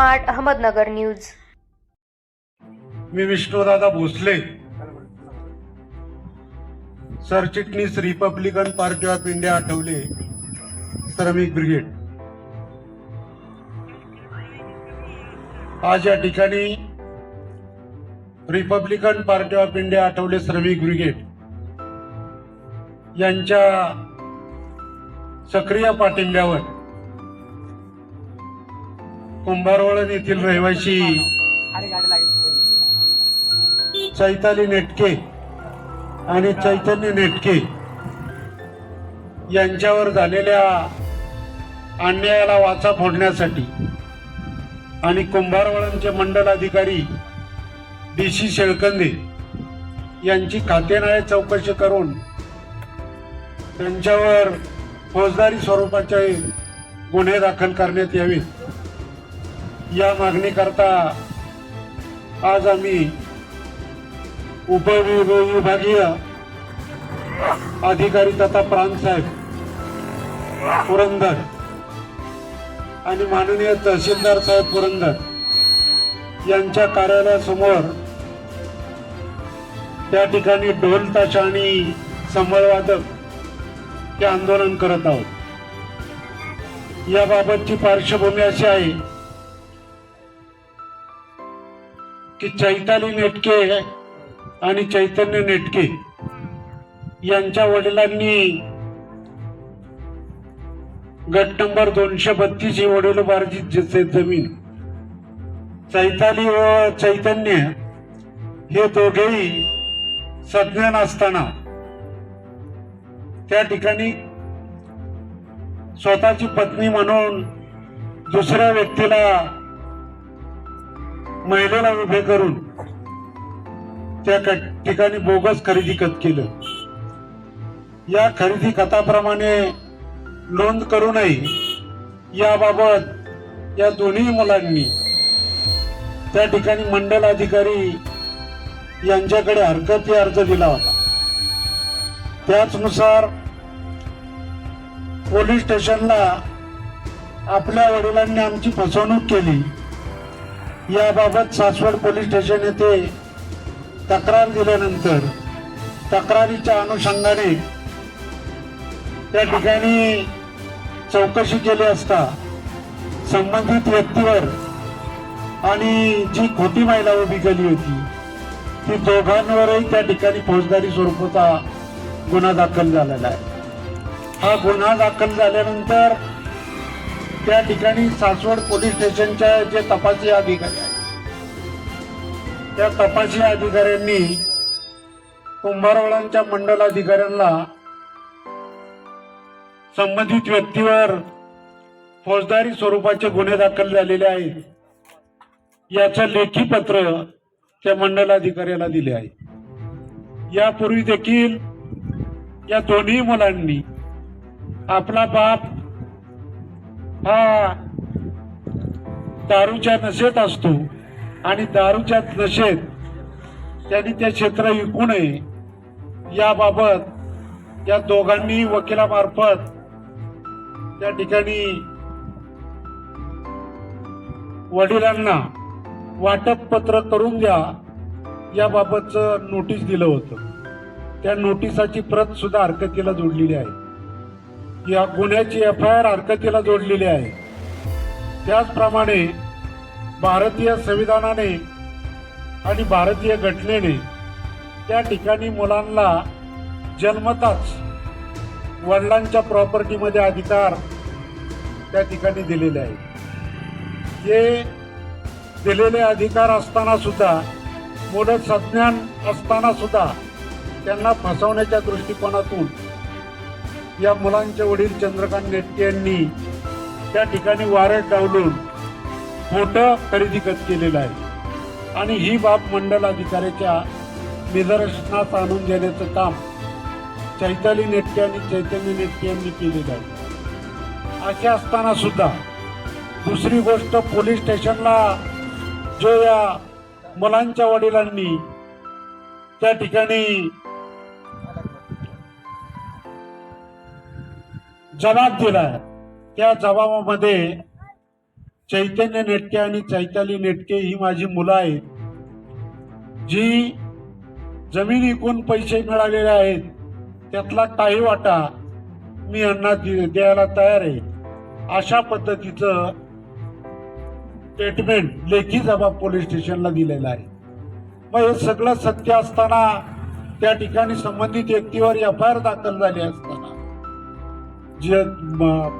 Smart Ahmednagar news. मी विष्णुदादा भोसले. सरचिटणीस Republican Party of India Athawale. श्रमिक brigade. आज या ठिकाणी Republican Party of India Athawale श्रमिक ब्रिगेड. यांच्या सक्रिय पाठिंब्यावर कुंभारवळण येथील रहिवाशी चैताली नेटके आणि चैतन्य नेटके यांच्यावर झालेल्या अन्यायाला वाचा फोडण्यासाठी आणि कुंभारवळणचे मंडल अधिकारी डी सी शेळकंदे यांची खातेनाळे चौकशी करून त्यांच्यावर फौजदारी स्वरूपाचे गुन्हे दाखल करण्यात यावेत. या मागणीकरता आज आम्ही उपविभागीय अधिकारी तथा प्रांत साहेब पुरंदर आणि माननीय तहसीलदार साहेब पुरंदर यांच्या कार्यालयासमोर त्या ठिकाणी ढोल ताशा आणि संबळवादक हे आंदोलन करत आहोत. याबाबतची पार्श्वभूमी अशी आहे की चैताली नेटके आणि चैतन्य नेटके. यांच्या वडिलांनी गट नंबर दोनशे बत्तीस ही वडिलोपार्जित जमीन. चैताली व चैतन्य हे दोघेही सज्ञान असताना त्या ठिकाणी स्वतःची पत्नी म्हणून दुसऱ्या व्यक्तीला महिलेला उभे करून त्या ठिकाणी बोगस खरेदी खत केलं. या खरेदी खताप्रमाणे नोंद करू नये याबाबत या दोन्ही मुलांनी त्या ठिकाणी मंडल अधिकारी यांच्याकडे हरकती अर्ज दिला होता. त्याचनुसार पोलीस स्टेशनला आपल्या वडिलांनी आमची फसवणूक केली. याबाबत सासवड पोलीस स्टेशन येथे तक्रार दिल्यानंतर तक्रारीच्या अनुषंगाने त्या ठिकाणी चौकशी केली असता संबंधित व्यक्तीवर आणि जी खोटी महिला उभी केली होती ती दोघांवरही त्या ठिकाणी फौजदारी स्वरूपाचा गुन्हा दाखल झालेला आहे. हा गुन्हा दाखल झाल्यानंतर त्या ठिकाणी सासवड पोलीस स्टेशनच्या जे तपासी अधिकारी आहेत त्या तपासी अधिकाऱ्यांनी कुंभारवाळांच्या मंडल अधिकाऱ्यांना संबंधित व्यक्तीवर फौजदारी स्वरूपाचे गुन्हे दाखल झालेले आहेत. याचं लेखी पत्र त्या मंडल अधिकाऱ्याला दिले आहे. यापूर्वी देखील या दोन्ही मुलांनी आपला बाप हा दारूच्या नशेत असतो आणि दारूच्या नशेत त्यांनी ते क्षेत्र विकू नये. याबाबत या दोघांनी वकिलामार्फत त्या ठिकाणी वडिलांना वाटप पत्र करून द्या याबाबतचं नोटीस दिलं होतं. त्या नोटिसाची प्रत सुद्धा हरकतीला जोडलेली आहे. या गुन्ह्याची एफ आय आर हरकतीला जोडलेली आहे. त्याचप्रमाणे भारतीय संविधानाने आणि भारतीय घटनेने त्या ठिकाणी मुलांना जन्मताच वडिलांच्या प्रॉपर्टीमध्ये अधिकार त्या ठिकाणी दिलेले आहे हे दिलेले अधिकार असताना सुद्धा मोठं सज्ञान असताना सुद्धा त्यांना फसवण्याच्या दृष्टिकोनातून या मुलांचे वडील चंद्रकांत नेटके यांनी त्या ठिकाणी वारट डावलून मोठं खरेदी खत केलेलं आहे. आणि ही बाब मंडल अधिकाऱ्याच्या निदर्शनास आणून देण्याचं काम चैताली नेटके आणि चैतन्य नेटके यांनी केलेलं आहे. असे असताना सुद्धा दुसरी गोष्ट पोलीस स्टेशनला जो या मुलांच्या वडिलांनी त्या ठिकाणी जबाब दिलाय त्या जबाबामध्ये चैतन्य नेटके आणि चैताली नेटके ही माझी मुलं आहेत. जी जमीन विकून पैसे मिळालेले आहेत. त्यातला काही वाटा मी यांना दि- द्यायला तयार आहे. अशा पद्धतीचं स्टेटमेंट लेखी जबाब पोलीस स्टेशनला दिलेला आहे. मग हे सगळं सत्य असताना त्या ठिकाणी संबंधित व्यक्तीवर एफ आय आर दाखल झाली असताना जे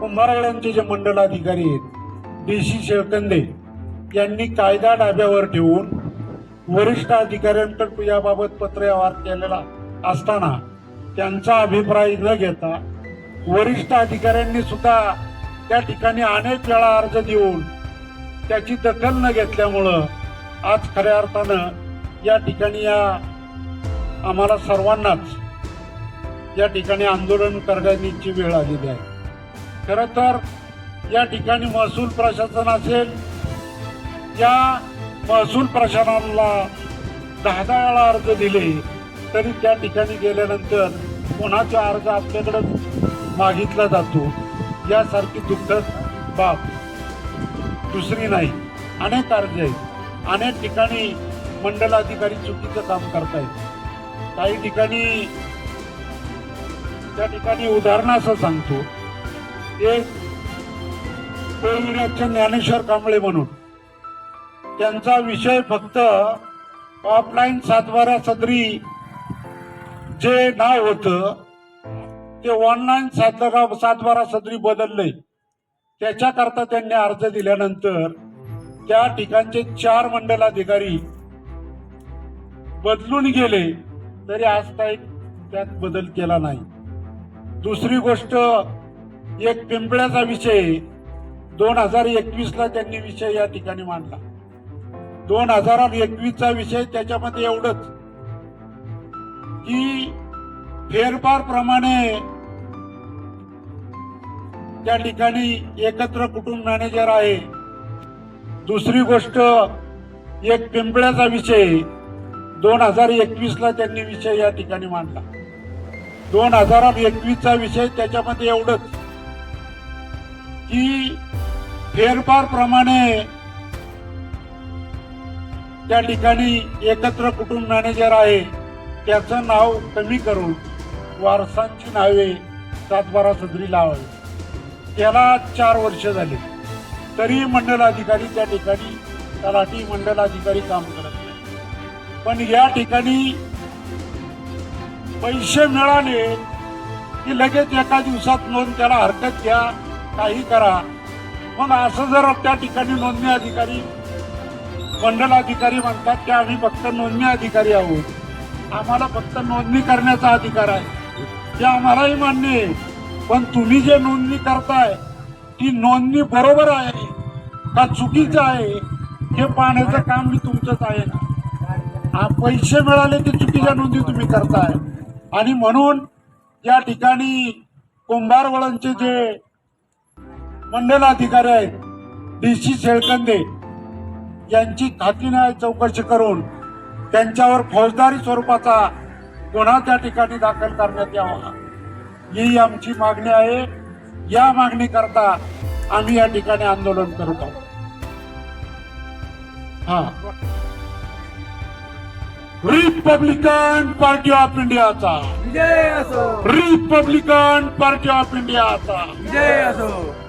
कुंभारगडांचे जे मंडलाधिकारी आहेत डी सी शेळकंदे यांनी कायदा डाब्यावर ठेवून वरिष्ठ अधिकाऱ्यांकडून याबाबत पत्रव्यवहार केलेला असताना त्यांचा अभिप्राय न घेता वरिष्ठ अधिकाऱ्यांनी सुद्धा त्या ठिकाणी अनेक वेळा अर्ज देऊन त्याची दखल न घेतल्यामुळं आज खऱ्या अर्थानं या ठिकाणी या आम्हाला सर्वांनाच या ठिकाणी आंदोलन करण्याची वेळ आलेली आहे. खरं तर या ठिकाणी महसूल प्रशासन असेल या महसूल प्रशासनाला दहा दहा वेळा अर्ज दिले तरी त्या ठिकाणी गेल्यानंतर कोणाचा अर्ज आपल्याकडे मागितला जातो यासारखी दुःखद बाब दुसरी नाही. अनेक अर्ज आहेत. अनेक ठिकाणी मंडलाधिकारी चुकीचं काम करतायत. काही ठिकाणी त्या ठिकाणी उदाहरण असं सांगतो. एक कोळविराजचे ज्ञानेश्वर कांबळे म्हणून. त्यांचा विषय फक्त ऑफलाईन सातबारा सदरी जे नाव होतं ते ऑनलाईन सातबारा सातबारा सदरी बदललंय त्याच्याकरता त्यांनी अर्ज दिल्यानंतर त्या ठिकाणचे चार मंडलाधिकारी बदलून गेले तरी आज काही त्यात बदल केला नाही. दुसरी गोष्ट एक पिंपळ्याचा विषय दोन हजार एकवीस ला त्यांनी विषय या ठिकाणी मांडला. दोन हजार एकवीस चा विषय त्याच्यामध्ये एवढंच की फेरफार प्रमाणे त्या ठिकाणी एकत्र कुटुंब मॅनेजर आहे. दुसरी गोष्ट एक पिंपळ्याचा विषय दोन हजार एकवीस ला त्यांनी विषय या ठिकाणी मांडला. दोन हजार एकवीसचा विषय त्याच्यामध्ये एवढंच. की फेरफार प्रमाणे त्या ठिकाणी एकत्र कुटुंब मॅनेजर आहे. त्याचं नाव कमी करून वारसांची नावे सातबारा सदरी लावावी. त्याला चार वर्ष झाले. तरी मंडलाधिकारी त्या ठिकाणी तलाठी मंडलाधिकारी काम करत नाही. पण या ठिकाणी पैसे मिळाले की लगेच एका दिवसात नोंद त्याला हरकत घ्या काही करा. मग असं जर त्या ठिकाणी नोंदणी अधिकारी मंडल अधिकारी म्हणतात की आम्ही फक्त नोंदणी अधिकारी आहोत. आम्हाला फक्त नोंदणी करण्याचा अधिकार आहे. ते आम्हालाही मान्य आहे. पण तुम्ही जे नोंदणी करताय ती नोंदणी बरोबर आहे का चुकीचं आहे हे पाहण्याचं काम मी तुमचंच आहे. ना पैसे मिळाले की चुकीच्या नोंदी तुम्ही करताय. आणि म्हणून या ठिकाणी कुंभारवळांचे जे मंडल अधिकारी आहेत डी सी शेळकंदे यांची खातीनाय चौकशी करून त्यांच्यावर फौजदारी स्वरूपाचा गुन्हा त्या ठिकाणी दाखल करण्यात यावा. ही आमची मागणी आहे. या मागणी करता आम्ही या ठिकाणी आंदोलन करत आहोत हा. रिपब्लिकन पार्टी ऑफ इंडियाचा. विजय असो. रिपब्लिकन पार्टी ऑफ इंडियाचा. विजय असो.